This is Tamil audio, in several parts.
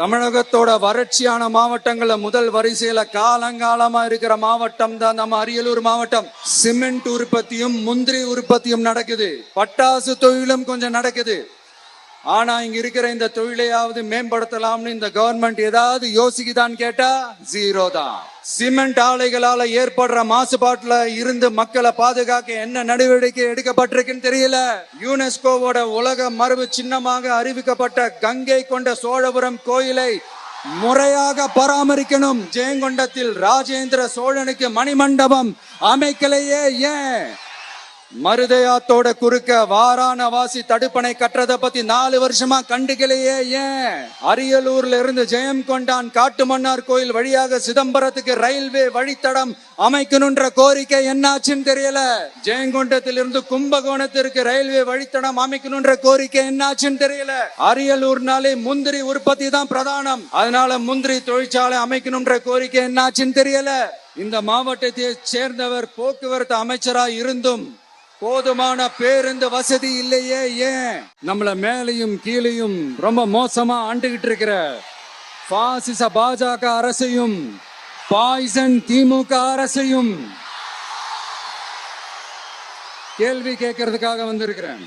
தமிழகத்தோட வறட்சியான மாவட்டங்கள்ல முதல் வரிசையில காலங்காலமா இருக்கிற மாவட்டம் தான் நம்ம அரியலூர் மாவட்டம். சிமெண்ட் உற்பத்தியும் முந்திரி உற்பத்தியும் நடக்குது. பட்டாசு தொழிலும் கொஞ்சம் நடக்குது. ஆனா இங்க இருக்கிற இந்த தொழிலையாவது மேம்படுத்தலாம்னு இந்த கவர்மெண்ட் ஏதாவது யோசிக்குதான் கேட்டா ஜீரோ தான். சிமெண்ட் ஆலைகளால ஏற்படுற மாசுபாட்டுல இருந்து மக்களை பாதுகாக்க என்ன நடவடிக்கை எடுக்கப்பட்டிருக்குன்னு தெரியல. யுனெஸ்கோவோட உலக மரபு சின்னமாக அறிவிக்கப்பட்ட கங்கை கொண்ட சோழபுரம் கோயிலை முறையாக பராமரிக்கணும். ஜெயங்கொண்டத்தில் ராஜேந்திர சோழனுக்கு மணிமண்டபம் அமைக்கலையே ஏன்? மருதையாத்தோட குறுக்க வாராணவாசி தடுப்பணை கட்டுறத பத்தி நாலு வருஷமா கண்டுக்கலையே ஏன்? அரியலூர்ல இருந்து ஜெயம் கொண்டான் காட்டுமன்னார் கோயில் வழியாக சிதம்பரத்துக்கு ரயில்வே வழித்தடம் அமைக்கணும்ன்ற கோரிக்கை என்னாச்சுன்னு தெரியல. ஜெயங்கொண்டத்திலிருந்து கும்பகோணத்திற்கு ரயில்வே வழித்தடம் அமைக்கணும்ன்ற கோரிக்கை என்னாச்சுன்னு தெரியல. அரியலூர்னாலே முந்திரி உற்பத்தி தான் பிரதானம். அதனால முந்திரி தொழிற்சாலை அமைக்கணும்ன்ற கோரிக்கை என்னாச்சுன்னு தெரியல. இந்த மாவட்டத்தை சேர்ந்தவர் போக்குவரத்து அமைச்சரா இருந்தும் போதுமான பேருந்து வசதி இல்லையே ஏன்? நம்மள மேலையும் கீழையும் ரொம்ப மோசமா ஆண்டுகிட்டு இருக்கிற பாசிச பாஜக அரசையும் பாய்சன் திமுக அரசையும் கேள்வி கேட்கறதுக்காக வந்திருக்கிறேன்.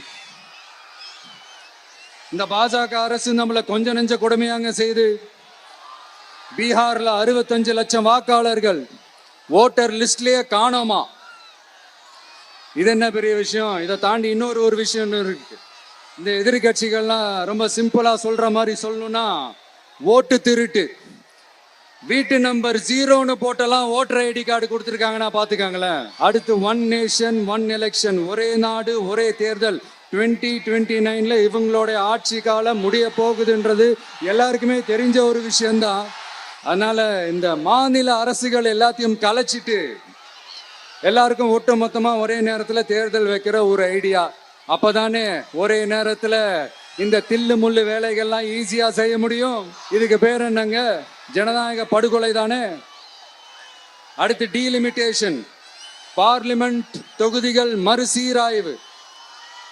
இந்த பாஜக அரசு நம்மளை கொஞ்ச நெஞ்ச கொடுமையாங்க செய்து பீகார்ல அறுபத்தஞ்சு லட்சம் வாக்காளர்கள் ஓட்டர் லிஸ்ட்லயே காணோமா? இது என்ன பெரிய விஷயம்? இதை தாண்டி இன்னொரு ஒரு விஷயம் இன்னும் இருக்கு. இந்த எதிர்கட்சிகள்லாம் ரொம்ப சிம்பிளா சொல்ற மாதிரி சொல்லணும்னா ஓட்டு திருட்டு. வீட்டு நம்பர் ஜீரோன்னு போட்டெல்லாம் ஓட்டர் ஐடி கார்டு கொடுத்துருக்காங்கன்னா பாத்துக்காங்களேன் அடுத்து ஒன் நேஷன் ஒன் எலெக்ஷன் ஒரே நாடு ஒரே தேர்தல். டுவெண்ட்டி டுவெண்ட்டி நைன்ல இவங்களோட ஆட்சி காலம் முடிய போகுதுன்றது எல்லாருக்குமே தெரிஞ்ச ஒரு விஷயம்தான். அதனால இந்த மாநில அரசுகள் எல்லாத்தையும் கலைச்சிட்டு எல்லாருக்கும் ஒட்டு மொத்தமா ஒரே நேரத்துல தேர்தல் வைக்கிற ஒரு ஐடியா அப்பதானே ஒரே நேரத்துல இந்த தில்லு முள்ளு வேலைகள்லாம் ஈஸியா செய்ய முடியும். இதுக்கு பேர் என்னங்க? ஜனநாயக படுகொலை தானே? அடுத்து டீலிமிட்டேஷன் பார்லிமெண்ட் தொகுதிகள் மறுசீராய்வு.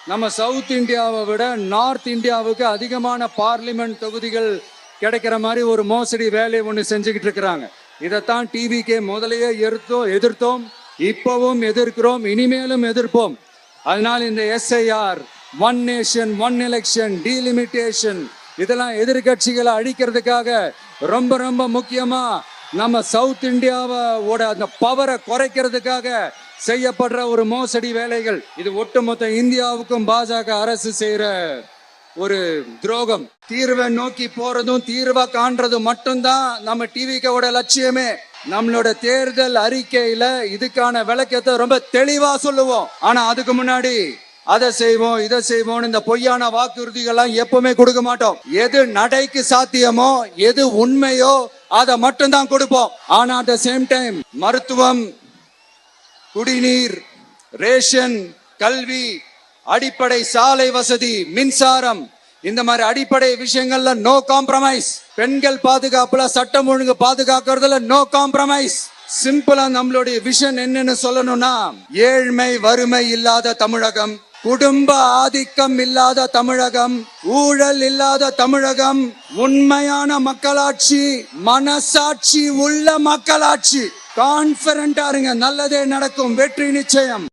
நம்ம சவுத் இந்தியாவை விட நார்த் இந்தியாவுக்கு அதிகமான பார்லிமெண்ட் தொகுதிகள் கிடைக்கிற மாதிரி ஒரு மோசடி வேலையை ஒன்று செஞ்சுக்கிட்டு இருக்கிறாங்க. இதைத்தான் டிவிக்கே முதலையே எதிர்த்தோம் எதிர்த்தோம். இப்பவும் எதிர்க்கிறோம் இனிமேலும் எதிர்ப்போம். அதனால் இந்த S I R one nation one election delimitation இதெல்லாம் எதிர்கட்சிகளை அழிக்கிறதுக்காக ரொம்ப ரொம்ப முக்கியமா நம்ம சவுத் இந்தியாவோட அந்த பவரை குறைக்கிறதுக்காக செய்யப்படுற ஒரு மோசடி வேலைகள். இது ஒட்டுமொத்த இந்தியாவுக்கும் பாஜக அரசு செய்யற ஒரு துரோகம். தீர்வை நோக்கி போறதும் தீர்வை காண்றதும் மட்டும்தான் நம்ம டிவிக்கோட லட்சியமே. நம்மளோட தேர்தல் அறிக்கையில இதுக்கான விளக்கத்தை ரொம்ப தெளிவா சொல்லுவோம். ஆனா அதுக்கு முன்னாடி அதை செய்வோம் இதை செய்வோம் இந்த பொய்யான வாக்குறுதிகள்லாம் எப்பவுமே கொடுக்க மாட்டோம். எது நடைக்கு சாத்தியமோ எது உண்மையோ அதை மட்டும்தான் கொடுப்போம். ஆனா அட் த சேம் டைம் மருத்துவம் குடிநீர் ரேஷன் கல்வி அடிப்படை சாலை வசதி மின்சாரம் இந்த மாதிரி அடிப்படை விஷயங்கள்ல நோ காம்ப்ரமைஸ் பெண்கள் பாதுகாப்புல சட்டம் ஒழுங்கு பாதுகாக்கிறதுல நோ காம்ப்ரமைஸ் சிம்பிளா நம்மளுடைய விஷன் என்னன்னு சொல்லணும்னா ஏழ்மை வறுமை இல்லாத தமிழகம் குடும்ப ஆதிக்கம் இல்லாத தமிழகம் ஊழல் இல்லாத தமிழகம் உண்மையான மக்களாட்சி மனசாட்சி உள்ள மக்களாட்சி. கான்பிடண்டா இருங்க நல்லதே நடக்கும் வெற்றி நிச்சயம்.